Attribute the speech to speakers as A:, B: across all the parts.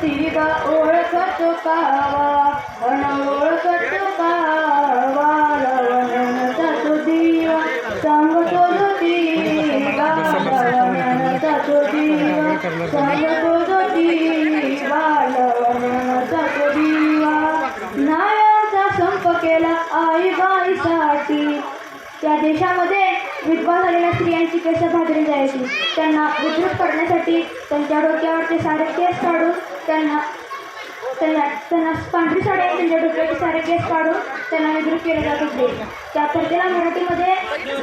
A: ज्योतिबा ओळखत कावा अन ओळखत कावा. लवण्याचा तो दिवा सांगतो ज्योतिबा लवण्याचा तो दिवा सांगतो ज्योतिबा लवण्याचा तो दिवा. नायाचा संप केला आई बाईसाठी त्या देशामध्ये विधवा झालेल्या स्त्रियांची केस भाजली जायची. त्यांना बुद्रुक करण्यासाठी त्यांच्या डोक्यावरचे सारे केस काढून त्यांना त्यांना त्यांना पांढरी साडी आणि त्यांच्या डोक्याचे सारे केस काढून त्यांना विद्रुप केले जात होते त्या प्रत्येला मराठीमध्ये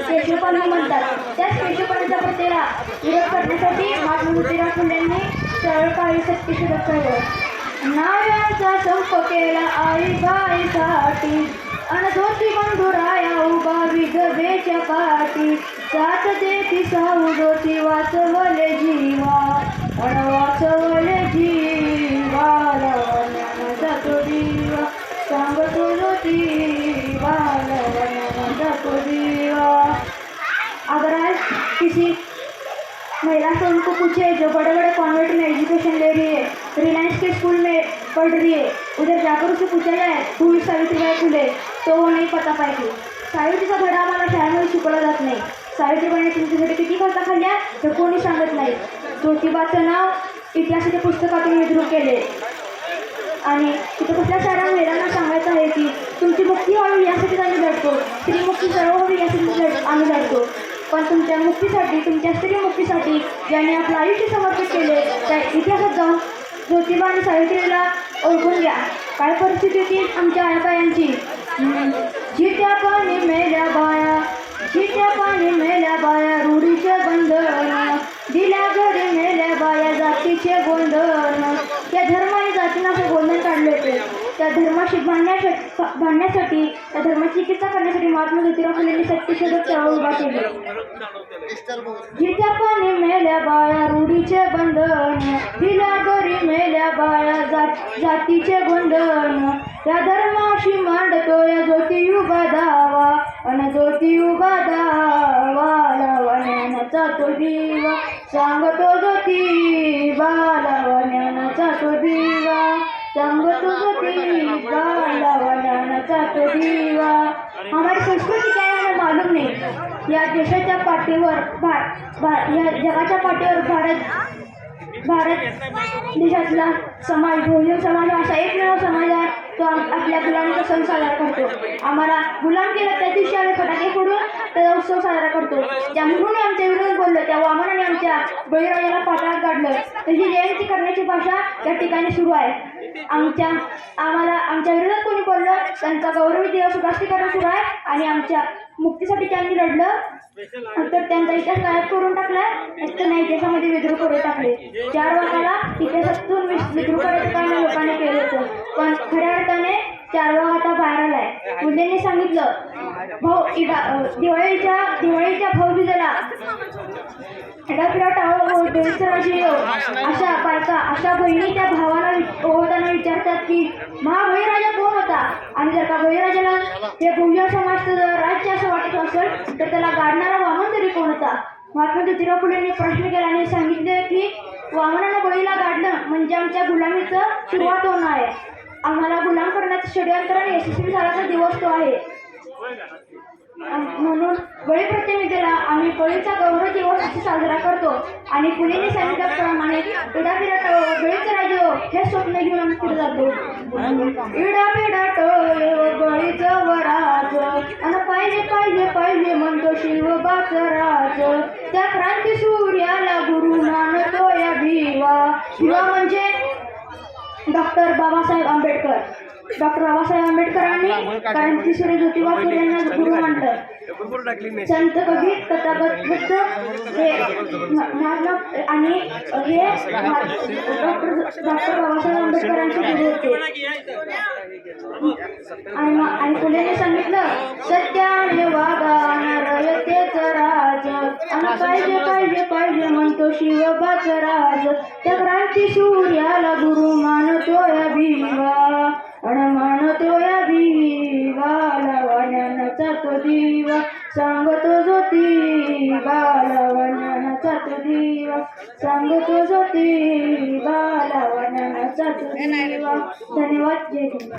A: केशवपानी म्हणतात. त्याच केशवपानीच्या प्रत्येला विरोध करण्यासाठी महात्मा ज्योतिराव फुलेंनी सरळ काही सत्यशोधक चळवळ. नाव्यांचा संप केला आई बाईसाठी. अन धोती बंधुराया उभा विधवेच्या पाठी. साथ देती साऊ दोती वाचवले जीवा. अन वाचवले जीवा किसी महिला से उनको पूछे जो बड़े बड़े कॉन्वेंट में एजुकेशन ले रही है रिलायंस के स्कूल में पढ़ रही है उधर जाकर उसे पूछा जाए भूल सावित्रीबाई फुले तो वो नहीं पता पाएगी। सावित्रीचा धडा आम्हाला शाळेमध्ये शिकवला जात नाही। सावित्रीबाईने तुमच्यासाठी किती कथा खाल्ल्या हे कोणी सांगत नाही। ज्योतिबाचं नाव इतिहासाच्या पुस्तकातून विद्रूप केले आणि तिथं कुठल्या साऱ्या महिलांना सांगायचं आहे की तुमची मुक्ती व्हावी यासाठी आम्ही लढतो. स्त्रीमुक्ती सर्व व्हावी यासाठी आम्ही लढतो. पण तुमच्या मुक्तीसाठी तुमच्या स्त्री मुक्तीसाठी ज्यांनी आपलं आयुष्य समर्पित केले त्या इतिहासात जाऊन ज्योतिबा आणि सावित्रीला ओळखून घ्या. काय परिस्थिती होती आमच्या जी जित्या पाणी मेल्या बाया जित्या पाणी मेल्या बाया रूढीचे बंधन दिल्या घरी मेल्या बाया जातीचे गोंधन त्या धर्माने जातीनं असं गोंधन काढले होते. त्या धर्माशी भांडण्यासाठी भांडण्यासाठी त्या धर्माची चिकित्सा करण्यासाठी महात्मा ज्योतिराव फुलेंनी सत्यशोधक चळवळ उभा केली. जित्या पाणी मेल्या बाया रूढीचे बंधन दिल्या घरी मेल्या बाया जात जातीचे गोंधन या धर्माशी मांडतो या ज्योती उभा दावा अन ज्योती उभा दावा लावण्याचा तो दिवा. सांगतो ज्योती बालावण्याचा तो दिवा. सांगतो बालावण्याचा तो हमारी संस्कृती काय आहे हमें मालूम नाही. या देशाच्या पाठीवर भार भार या जगाच्या पाठीवर भारत भारत देशातला समाज भोजन समाज असा एकमेव समाज आहे. तो आम- आपल्या गुलामीचा सण साजरा करतो. आम्हाला गुलाम केला त्या दिवशी आम्ही फटाके फोडून त्याचा उत्सव साजरा करतो. त्या म्हणून आमच्या विरोधात बोललं त्या वामनाने आमच्या बळीराजाला पाठात काढलं त्याची जयंती करण्याची भाषा या ठिकाणी सुरू आहे. आमच्या आम्हाला आमच्या विरोधात कोणी बोललं त्यांचा गौरवी दिवस उदासीकरण सुरू आहे आणि आमच्या मुक्तीसाठी त्यांनी लढलं. तर त्यांचा इतिहास गायब करून टाकलाय. एक नाही इतिहासामध्ये विद्रोह करून टाकले. चार वाकाला इतिहासातून विद्रोह करायचं काम लोकांनी केलं होतं. पण खऱ्या अर्थाने चार वाघ आता बाहेर आलाय मुलींनी सांगितलं भाऊ इडा दिवाळीच्या दिवाळीच्या टाळो देवसराजी अशा बायका अशा बहिणी त्या भावाला ओवाळताना विचारतात की महाबळीराजा कोण होता? आणि जर का बळीराजाला हे बहुजन समाजचं जर राज्य असं वाटत असेल तर त्याला गाडणारा वामन तरी कोण होता? महात्मा ज्योतिराव फुलेंनी प्रश्न केला आणि सांगितले की वामनानं बळीला गाडणं म्हणजे आमच्या गुलामीचं सुरुवात होणं आहे. आम्हाला षडयंत्र यशस्वी झाल्याचा दिवस तो आहे. म्हणून बळी प्रतिनिधीला आम्ही बळीचा गौरव दिवस असे साजरा करतो. आणि फुलेंनी सांगितल्याप्रमाणे इडा बिडाट बळीचं राज्य हे स्वप्न घेऊन आम्ही पुढे जातो. इडा बिडाट बळीच वराज. आणि पाहिजे पाहिजे पाहिजे म्हणतो शिव राज. त्या क्रांती सूर्याला गुरु मानतो या भिवा भिवा डॉक्टर बाबासाहेब आंबेडकर. डॉक्टर बाबासाहेब आंबेडकरांनी क्रांती सूर्य ज्योतिबा फुले यांना गुरु मानतात. संत कवी तथागत हे महात्मा आणि हे डॉक्टर डॉक्टर बाबासाहेब आंबेडकरांचे गुरु होते. आणि म- आणि फुलेने सांगितलं सत्याने पाहिजे पाहिजे पाहिजे म्हणतो शिवबाच राज त्या क्रांती सूर्याला गुरु मानतो या भीवा. अण मानतो या भिवा लावण्याचा तो दिवा सांगतो ज्योती बालावण्याचा तो दिवा सांगतो ज्योती बालावा तो दिवा धन्यवाद जय हिंद.